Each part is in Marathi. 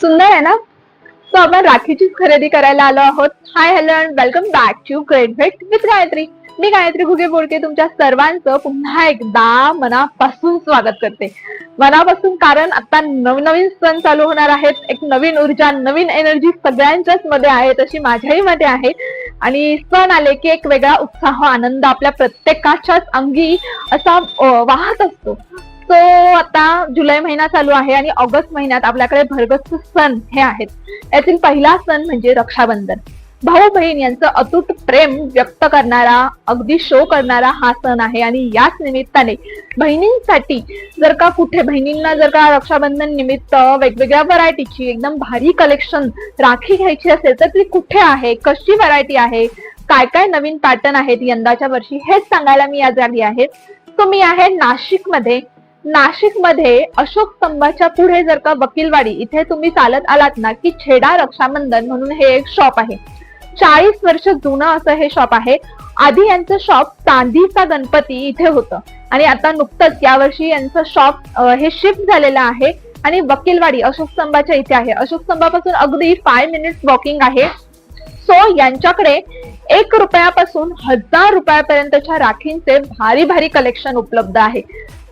सुंदर आहे ना? सो आपण राखीचीच खरेदी करायला आलो आहोत. Hi hello and welcome back to great भेट विथ गायत्री मी गायत्री घुगे बोडके तुमच्या सर्वांचं पुन्हा एकदा मनापासून स्वागत करते. मनापासून कारण आता नवनवीन सण चालू होणार आहेत. एक नवीन ऊर्जा नवीन एनर्जी सगळ्यांच्याच मध्ये आहे तशी माझ्याही मध्ये आहे. आणि सण आले की एक वेगळा उत्साह आनंद आपल्या प्रत्येकाच्याच अंगी असा वाहत असतो. तो आता जुलै महिना चालू आहे आणि ऑगस्ट महिन्यात आपल्याकडे भरगस्त सण हे आहेत. यातील पहिला सण म्हणजे रक्षाबंधन. भाऊ बहीण यांचं अतूट प्रेम व्यक्त करणारा अगदी शो करणारा हा सण आहे आणि याच निमित्ताने बहिणींसाठी जर का कुठे बहिणींना जर का रक्षाबंधन निमित्त वेगवेगळ्या व्हरायटीची एकदम भारी कलेक्शन राखी घ्यायची असेल तर ती कुठे आहे? कशी व्हरायटी आहे? काय काय नवीन पॅटर्न आहेत? यंदाच्या वर्षी हेच सांगायला मी आज आली आहे. तो मी आहे नाशिक नाशिकमध्ये अशोक स्तंभाच्या पुढे जर का वकीलवाडी इथे तुम्ही चालत आलात ना की छेडा रक्षाबंधन म्हणून हे एक शॉप आहे. चाळीस वर्ष जुनं असं हे शॉप आहे. आधी यांचं शॉप चांदीचा गणपती इथे होतं. आणि आता नुकतंच यावर्षी यांचं शॉप हे शिफ्ट झालेलं आहे. आणि वकीलवाडी अशोक स्तंभाच्या इथे आहे. अशोक स्तंभापासून अगदी फाय मिनिट्स वॉकिंग आहे. सो यांच्याकडे एक रुपयापासून हजार रुपयापर्यंतच्या राखींचे भारी भारी कलेक्शन उपलब्ध आहे.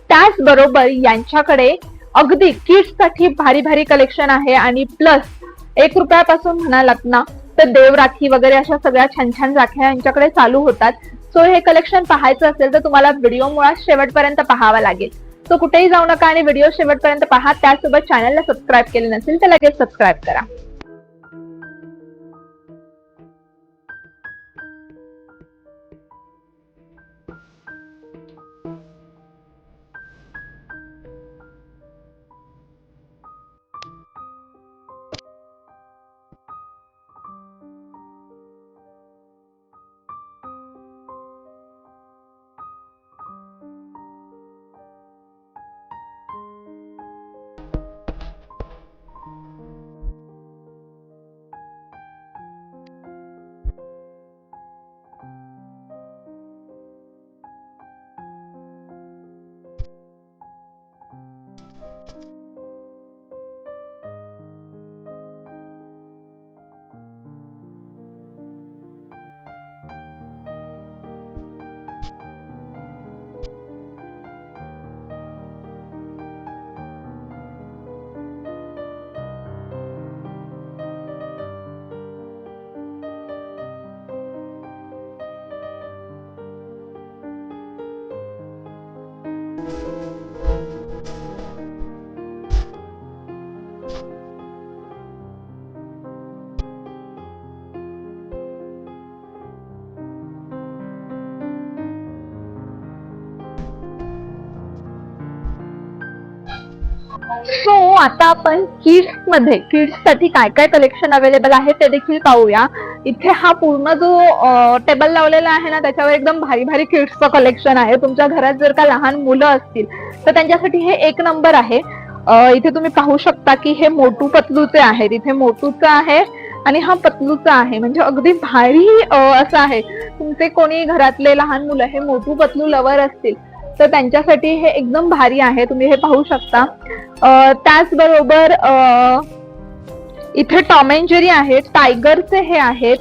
त्याचबरोबर यांच्याकडे अगदी किट्ससाठी भारी भारी कलेक्शन आहे आणि प्लस एक रुपयापासून म्हणालात ना तर देवराखी वगैरे अशा सगळ्या छान छान राख्या यांच्याकडे चालू होतात. सो हे कलेक्शन पाहायचं असेल तर तुम्हाला व्हिडिओ मुळात शेवटपर्यंत पाहावा लागेल. सो कुठेही जाऊ नका आणि व्हिडिओ शेवटपर्यंत पहा. त्यासोबत चॅनलला सबस्क्राईब केले नसेल तर लगेच सबस्क्राईब करा. सो आता आपण किड्समध्ये किड्ससाठी काय काय कलेक्शन अवेलेबल आहे ते देखील पाहूया. इथे हा पूर्ण जो टेबल लावलेला आहे ना त्याच्यावर एकदम भारी भारी किड्सचं कलेक्शन आहे. तुमच्या घरात जर का लहान मुलं असतील तर त्यांच्यासाठी हे एक नंबर आहे. इथे तुम्ही पाहू शकता की हे मोटू पतलूचे आहेत. इथे मोटूचं आहे आणि हा पतलूचा आहे. म्हणजे अगदी भारी असं आहे. तुमचे कोणी घरातले लहान मुलं हे मोटू पतलू लवर असतील तर त्यांच्यासाठी हे एकदम भारी आहे. तुम्ही हे पाहू शकता. त्याचबरोबर इथे टॉम अँड जेरी आहेत टायगरचे हे आहेत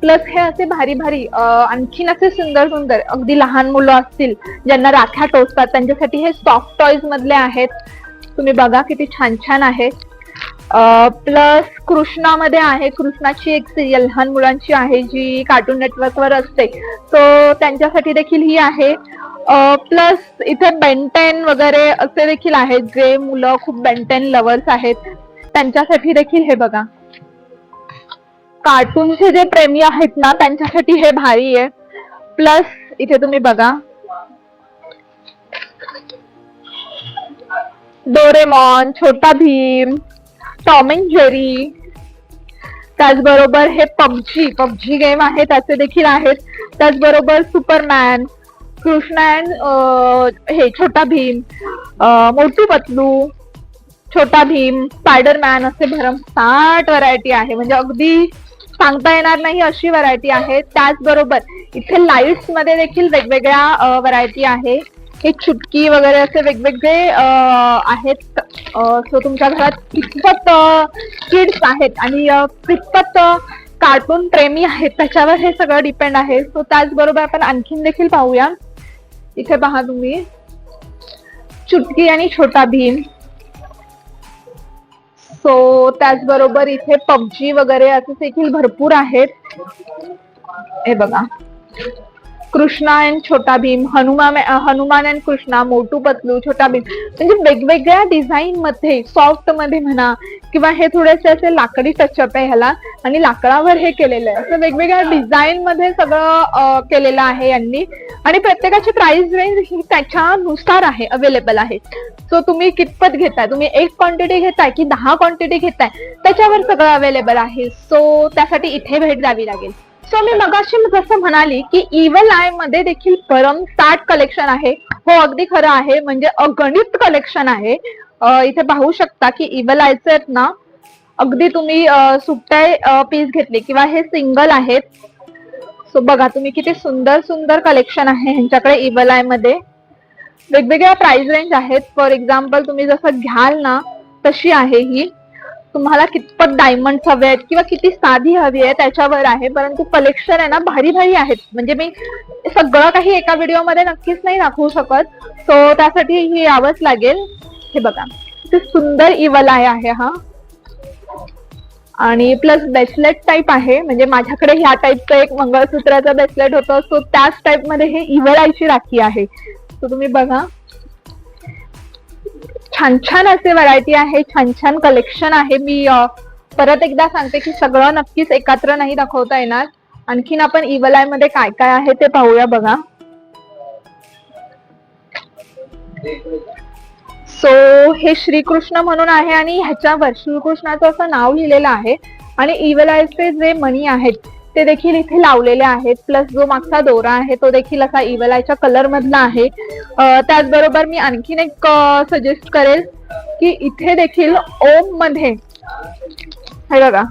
प्लस हे असे भारी भारी आणखीन असे सुंदर सुंदर अगदी लहान मुलं असतील ज्यांना राख्या टोचतात त्यांच्यासाठी हे सॉफ्ट टॉईज मधले आहेत. तुम्ही बघा किती छान छान आहे प्लस कृष्णामध्ये आहे कृष्णाची एक सिरियल लहान मुलांची आहे जी कार्टून नेटवर्कवर असते. सो त्यांच्यासाठी देखील ही आहे. प्लस इथे बेंटेन वगैरे असे देखील आहेत जे मुलं खूप बेंटेन लवर्स आहेत. त्यांच्यासाठी देखील हे बघा. कार्टूनचे जे प्रेमी आहेत ना त्यांच्यासाठी हे भारी आहे. प्लस इथे तुम्ही बघा. डोरेमॉन छोटा भीम टॉम अँड जेरी त्याचबरोबर हे पबजी पबजी गेम आहे त्याचे देखील आहेत. त्याचबरोबर सुपरमॅन कृष्णा अँड हे छोटा भीम मोटू पतलू. छोटा भीम स्पायडरमॅन असे भरमसाठ व्हरायटी आहे. म्हणजे अगदी सांगता येणार नाही अशी व्हरायटी आहे. त्याचबरोबर इथे लाईट्समध्ये देखील वेगवेगळ्या व्हरायटी आहे. हे चुटकी वगैरे असे वेगवेगळे आहेत. सो तुमच्या घरात कितपत किड्स आहेत आणि कितपत कार्टून प्रेमी आहेत त्याच्यावर हे सगळं डिपेंड आहे. सो त्याचबरोबर आपण आणखीन देखील पाहूया. इथे पहा तुम्ही. चुटकी आणि छोटा भीम. सो त्याचबरोबर इथे पबजी वगैरे असे देखील भरपूर आहेत. हे बघा. Krishna and Chhota Bheem Hanuman Hanuman and Krishna Motu Patlu Chhota Bheem. म्हणजे वेगवेगळ्या डिझाईन मध्ये सॉफ्टमध्ये म्हणा किंवा हे थोडेसे असे लाकडी टचअप आहे ह्याला आणि लाकडावर हे केलेलं आहे. असं वेगवेगळ्या डिझाईन मध्ये सगळं केलेलं आहे यांनी. आणि प्रत्येकाची प्राइस रेंज ही त्याच्यानुसार आहे अवेलेबल आहे. सो तुम्ही कितपत घेताय? तुम्ही एक क्वांटिटी घेताय की दहा क्वांटिटी घेताय? त्याच्यावर सगळं अवेलेबल आहे. सो त्यासाठी इथे भेट द्यावी लागेल. सो मी मगाशी जसं म्हणाली की इव्हल आयमध्ये देखील ताट कलेक्शन आहे. हो अगदी खरं आहे. म्हणजे अगणित कलेक्शन आहे. इथे पाहू शकता की इव्हल आयचे आहेत ना अगदी तुम्ही सुट्ट्या पीस घेतले किंवा हे सिंगल आहेत. सो बघा तुम्ही किती सुंदर सुंदर कलेक्शन आहे ह्यांच्याकडे इव्हल आयमध्ये. वेगवेगळ्या प्राइस रेंज आहेत. फॉर एक्झाम्पल तुम्ही जसं घ्याल ना तशी आहे ही. तुम्हाला कितपत डायमंड हवे आहेत किंवा किती साधी हवी आहे त्याच्यावर आहे परंतु कलेक्शन आहे ना भारी भारी आहेत. म्हणजे मी सगळं काही एका व्हिडिओमध्ये नक्कीच नाही दाखवू शकत. सो त्यासाठी ही यावंच लागेल. हे बघा. ते सुंदर इवलाय आहे हा. आणि प्लस ब्रेसलेट टाईप आहे. म्हणजे माझ्याकडे ह्या टाईपचं एक मंगळसूत्राचं ब्रेसलेट होतं. सो त्याच टाईपमध्ये हे इवलायची राखी आहे. सो तुम्ही बघा. छान छान असे व्हरायटी आहे छान छान कलेक्शन आहे. मी परत एकदा सांगते की सगळं नक्कीच एकत्र नाही दाखवता येणार. आणखीन आपण इवल आयमध्ये काय काय आहे ते पाहूया बघा. सो हे श्रीकृष्ण म्हणून आहे आणि ह्याच्यावर श्रीकृष्णाचं असं नाव लिहिलेलं आहे. आणि इवल आयचे जे मणी आहेत ते देखील इथे लावलेले आहेत. प्लस जो मागचा दोरा आहे तो देखील असा इवल आयच्या कलर मधला आहे. त्याचबरोबर मी आणखीन एक सजेस्ट करेल की इथे देखील ओममध्ये हे बघा.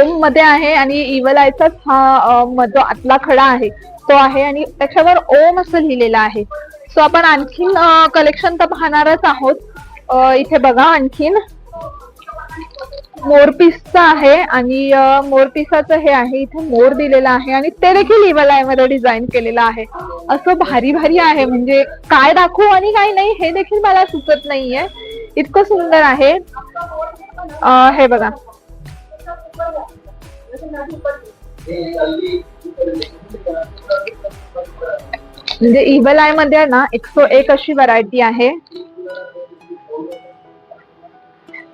ओममध्ये आहे आणि इवलायचाच हा जो आतला खडा आहे तो आहे आणि त्याच्यावर ओम असं लिहिलेलं आहे. सो आपण आणखीन कलेक्शन तर पाहणारच आहोत. इथे बघा आणखीन. मोरपीसचं आहे आणि मोरपिसाचं हे आहे इथे मोर दिलेला आहे आणि ते देखील इवल आयमध्ये डिझाईन केलेलं आहे. असं भारी भारी आहे म्हणजे काय दाखवू आणि काय नाही हे देखील मला सुचत नाहीये. इतकं सुंदर आहे. हे बघा. म्हणजे इवल आयमध्ये ना एकशे एक अशी व्हरायटी आहे.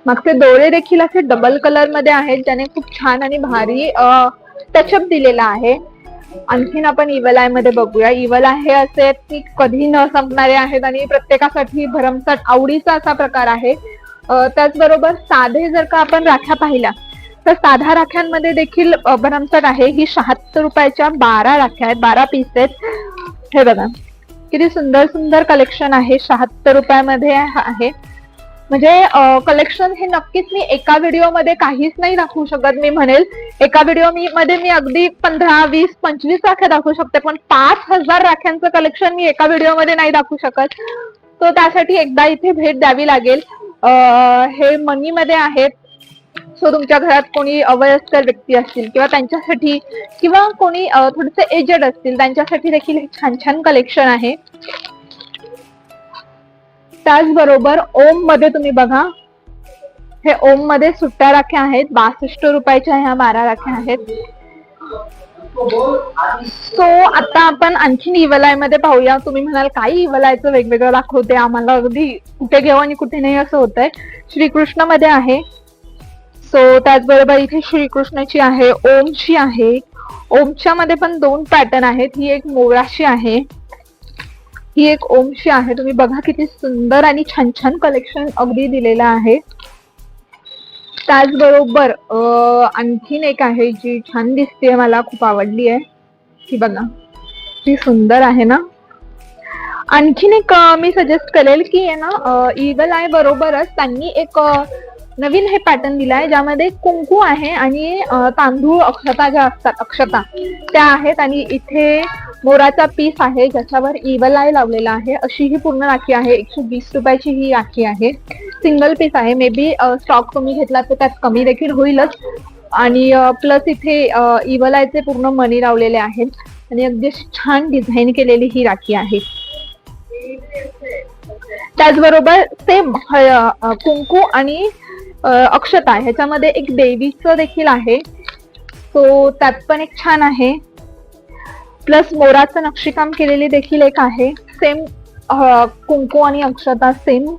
मागचे डोळे देखील असे डबल कलरमध्ये आहेत ज्याने खूप छान आणि भारी टचअप दिलेला आहे. आणखीन आपण इवल आयमध्ये बघूया. इवल आय हे असे आहेत की कधी न संपणारे आहेत आणि प्रत्येकासाठी भरमसाठ आवडीचा असा प्रकार आहे. त्याचबरोबर साधे जर का आपण राख्या पाहिल्या तर साध्या राख्यांमध्ये देखील भरमसाट भरमसाठ आहे. ही शहात्तर रुपयाच्या बारा राख्या आहेत बारा पीस आहेत. हे बघा. किती सुंदर सुंदर कलेक्शन आहे. शहात्तर रुपयामध्ये आहे. म्हणजे कलेक्शन हे नक्कीच मी एका व्हिडिओमध्ये काहीच नाही दाखवू शकत मी म्हणेल. एका व्हिडिओ मी मध्ये मी अगदी पंधरा वीस पंचवीस राख्या दाखवू शकते पण पाच हजार राख्यांचं कलेक्शन मी एका व्हिडिओमध्ये नाही दाखवू शकत. तो त्यासाठी एकदा इथे भेट द्यावी लागेल. हे मनी मध्ये आहेत. सो तुमच्या घरात कोणी अवयस्कर व्यक्ती असतील किंवा त्यांच्यासाठी किंवा कोणी थोडेसे एजेड असतील त्यांच्यासाठी देखील हे छान छान कलेक्शन आहे. त्याचबरोबर ओममध्ये तुम्ही बघा. हे ओममध्ये सुट्ट्या राख्या आहेत बासष्ट रुपयाच्या ह्या बारा राख्या आहेत. सो आता आपण आणखीन इवलायमध्ये पाहूया. तुम्ही म्हणाल काही इवलायचं वेगवेगळं दाखवते? आम्हाला अगदी कुठे घेऊ आणि कुठे नाही असं होतंय. श्रीकृष्णमध्ये आहे. सो त्याचबरोबर इथे श्रीकृष्णाची आहे ओमची आहे. ओमच्या मध्ये पण दोन पॅटर्न आहेत. ही एक मोराची आहे. ही एक ओमशी आहे. तुम्ही बघा किती सुंदर आणि छान छान कलेक्शन अगदी दिलेलं आहे. त्याचबरोबर आणखीन एक आहे जी छान दिसते मला खूप आवडली आहे. ही बघा. ती सुंदर आहे ना? आणखीन एक मी सजेस्ट करेल की आहे ना ईगल आय बरोबरच त्यांनी एक नवीन हे पॅटर्न दिलाय ज्यामध्ये कुंकू आहे आणि तांदूळ अक्षता ज्या असतात अक्षता त्या आहेत आणि इथे मोराचा पीस आहे ज्याच्यावर इवल आय लावलेला आहे. अशी ही पूर्ण राखी आहे. एकशे वीस रुपयाची ही राखी आहे. सिंगल पीस आहे. मे बी स्टॉक तुम्ही घेतला तर त्यात कमी देखील होईलच. आणि प्लस इथे इवलायचे पूर्ण मणी लावलेले आहेत. आणि अगदी छान डिझाईन केलेली ही राखी आहे. त्याचबरोबर सेम कुंकू आणि अक्षता ह्याच्यामध्ये एक देवीचं देखील आहे. सो त्यात पण एक छान आहे. प्लस मोराचं नक्षीकाम केलेली देखील एक आहे. सेम कुंकू आणि अक्षता सेम.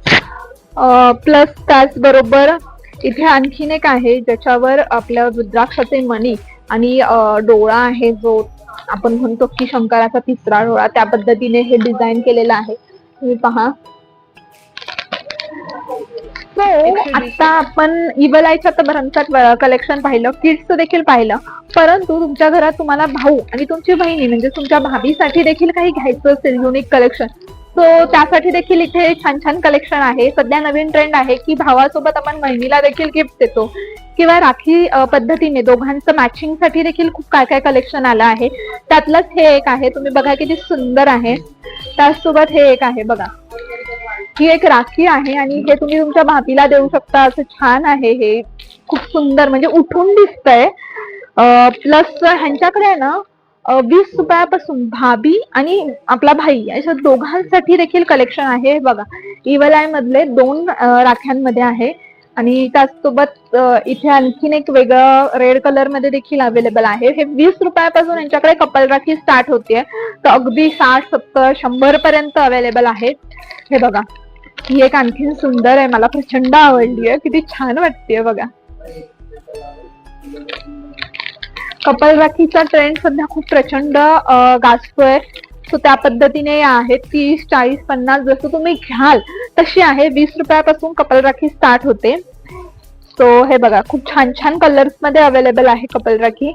प्लस त्याचबरोबर इथे आणखीन एक आहे ज्याच्यावर आपल्या रुद्राक्षाचे मणी आणि डोळा आहे जो आपण म्हणतो की शंकराचा तिसरा डोळा त्या पद्धतीने हे डिझाईन केलेलं आहे. तुम्ही पहा. सो आता आपण इवल आयच्या तर भरमसाठ कलेक्शन पाहिलं. किड्सचं देखील पाहिलं. परंतु तुमच्या घरात तुम्हाला भाऊ आणि तुमची बहिणी म्हणजे तुमच्या भाभीसाठी देखील काही घ्यायचं असेल युनिक कलेक्शन सो त्यासाठी देखील इथे छान छान कलेक्शन आहे. सध्या नवीन ट्रेंड आहे की भावासोबत आपण बहिणीला देखील गिफ्ट देतो. किंवा राखी पद्धतीने दोघांचं मॅचिंगसाठी देखील खूप काय काय कलेक्शन आलं आहे. त्यातलंच हे एक आहे. तुम्ही बघा किती सुंदर आहे. त्याचसोबत हे एक आहे बघा. ही एक राखी आहे आणि हे तुम्ही तुमच्या भाभीला देऊ शकता. असं छान आहे हे. खूप सुंदर म्हणजे उठून दिसतंय. प्लस ह्यांच्याकडे आहे ना वीस रुपयापासून भाभी आणि आपला भाई अशा दोघांसाठी देखील कलेक्शन आहे. हे बघा इवलाय मधले दोन राख्यांमध्ये आहे. आणि त्याचसोबत इथे आणखीन एक वेगळं रेड कलरमध्ये देखील अवेलेबल आहे. हे वीस रुपयापासून यांच्याकडे कपल राखी स्टार्ट होते तर अगदी साठ सत्तर शंभर पर्यंत अवेलेबल आहे हे बघा. ही एक आणखीन सुंदर आहे मला प्रचंड आवडली आहे किती छान वाटतेय बघा. कपल राखीचा ट्रेंड सध्या खूप प्रचंड गाजतोय. सो त्या पद्धतीने या आहेत तीस चाळीस पन्नास जसं तुम्ही घ्याल तशी आहे. वीस रुपयापासून कपल राखी स्टार्ट होते. सो हे बघा खूप छान छान कलर्समध्ये अवेलेबल आहे कपल राखी.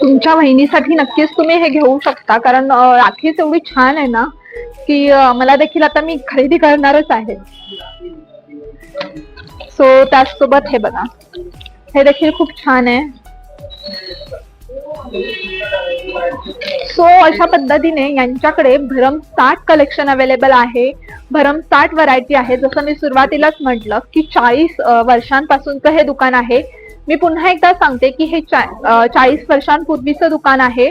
तुमच्या बहिणीसाठी नक्कीच तुम्ही हे घेऊ शकता. कारण राखीच एवढी छान आहे ना की मला देखील आता मी खरेदी करणारच आहे. सो त्याचसोबत हे बघा. हे देखील खूप छान आहे. सो अशा पद्धतीने यांच्याकडे भरमसाठ कलेक्शन अवेलेबल आहे. भरमसाठ व्हरायटी आहे. जसं मी सुरुवातीलाच म्हटलं की चाळीस वर्षांपासूनचं हे दुकान आहे. मी पुन्हा एकदा सांगते की हे चाळीस वर्षांपूर्वीचं दुकान आहे.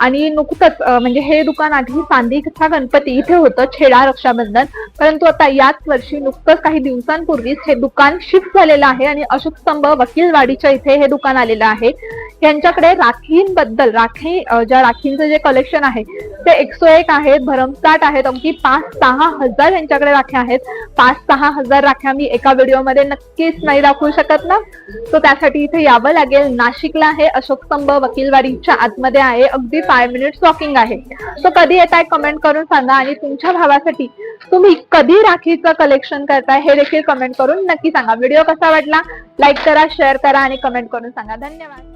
आणि नुकतंच म्हणजे हे दुकान आधी चांदीचा गणपती इथे होतं छेडा रक्षाबंधन. परंतु आता याच वर्षी नुकतंच काही दिवसांपूर्वीच हे दुकान शिफ्ट झालेलं आहे आणि अशोक स्तंभ वकीलवाडीच्या इथे हे दुकान आलेलं आहे. यांच्याकडे राखींबद्दल राखी ज्या राखींचं जे कलेक्शन आहे ते एकसो एक आहेत भरमसाठ आहेत अगदी पाच सहा हजार यांच्याकडे राख्या आहेत. पाच सहा हजार राख्या मी एका व्हिडिओमध्ये नक्कीच नाही दाखवू शकत ना. तर त्यासाठी इथे यावं लागेल. नाशिकला आहे अशोक स्तंभ वकीलवाडीच्या आतमध्ये आहे. अगदी फाय मिनिट्स वॉकिंग आहे. तो कधी येत आहे कमेंट करून सांगा आणि तुमच्या भावासाठी तुम्ही कधी राखीचं कलेक्शन करताय हे देखील कमेंट करून नक्की सांगा. व्हिडिओ कसा वाटला? लाईक करा शेअर करा आणि कमेंट करून सांगा. धन्यवाद.